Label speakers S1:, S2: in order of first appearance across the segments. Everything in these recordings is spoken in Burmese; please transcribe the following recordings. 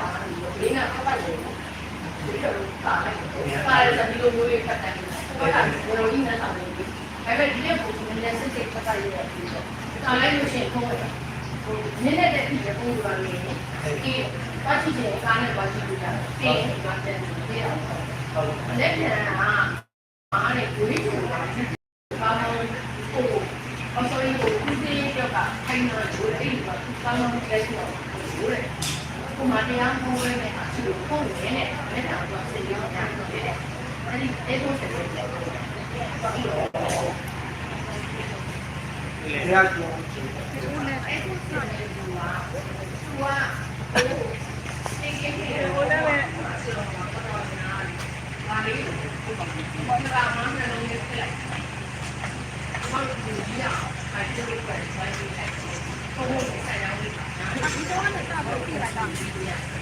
S1: ပါဘူး။လေးနာခက်ပိုက်တယ်။ဒီလိုပါလိုက်။ပါရတဲ့ဒီလိုမျိုးတွေဖတ်တယ်။ဘာသာကိုလိုရင်းနဲ့ဆောင်နေပြီ။ဒါပေမဲ့ဒီလိုပုံစံနဲ့စစ်စစ်ဖတ်ရရတယ်။ဒါလည်းလို့ရှိရင်ပုံပဲ။ဟိုနည်းနည်းတည်းဒီပုံစံလေးနဲ့ဒီပါချီတဲ့ကားနဲ့ပါချီကြတာ။ပြီးမှတန်တယ်။
S2: ဟုတ်။လက်
S1: ပြန်ကအားနဲ့ကိုရီးယားဘာမှကိုအစိုးရကိုဦးစီးရောက်ကခိုင်းတော့ဂျိုးလေးပါဘာမှမကြည့်ရဘူးဂျိုးလေး ကိုမတရားဟောရဲနဲ့အချို့ဖုန်းနဲ့နဲ့လက်တောင်တော့စိတ်ရောညာတော့တယ်အဲ့ဒီအဲ့လိုဆက်တယ်တရာ
S2: းကျော်အဲ့ဒါ
S1: အဲ့ဒါဆိုရင်ဒီမှာသူကဟိုစိတ်ကြီးတယ်ဟိုလည်းပဲဘာလေးဘာမှမလုပ်နိုင်ဘူးလေဘာလို့ဒီရအဲ့ဒီလိုပဲဆိုင်ပြီးအဲ့ဟိုဆိုင်ရောက်နေတာဒီတော့လည်းတာ ဖို့ပြလိုက်တာ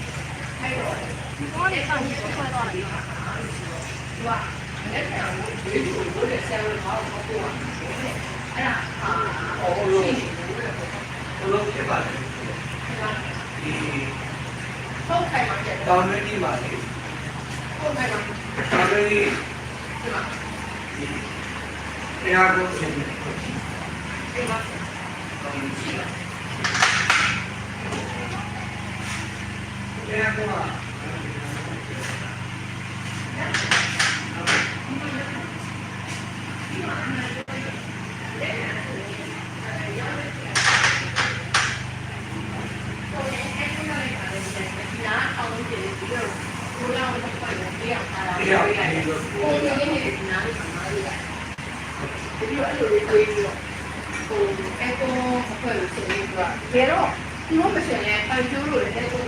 S1: အဲ့တော့ဒီတော့လည်းတာဖို့ဆွဲတော့တယ်သူကလက်ခံလို့ဒီလိုလိုတဲ့ဆရာတော်ဘာလို့ပြောတာအဲ့ဒါဟာဟောလို့
S2: ဘလို့ဖြစ်ပါလဲ
S1: ဒ
S2: ီ
S1: ဟုတ်ခိုင်ပါကြတယ်တောင်း
S2: ရင်းကြီးပါလေ
S1: ဟုတ်ခိုင်ပါ
S2: တောင်းရင်းကြီး
S1: ဒီမှာ
S2: တရားကို
S1: သင်တယ်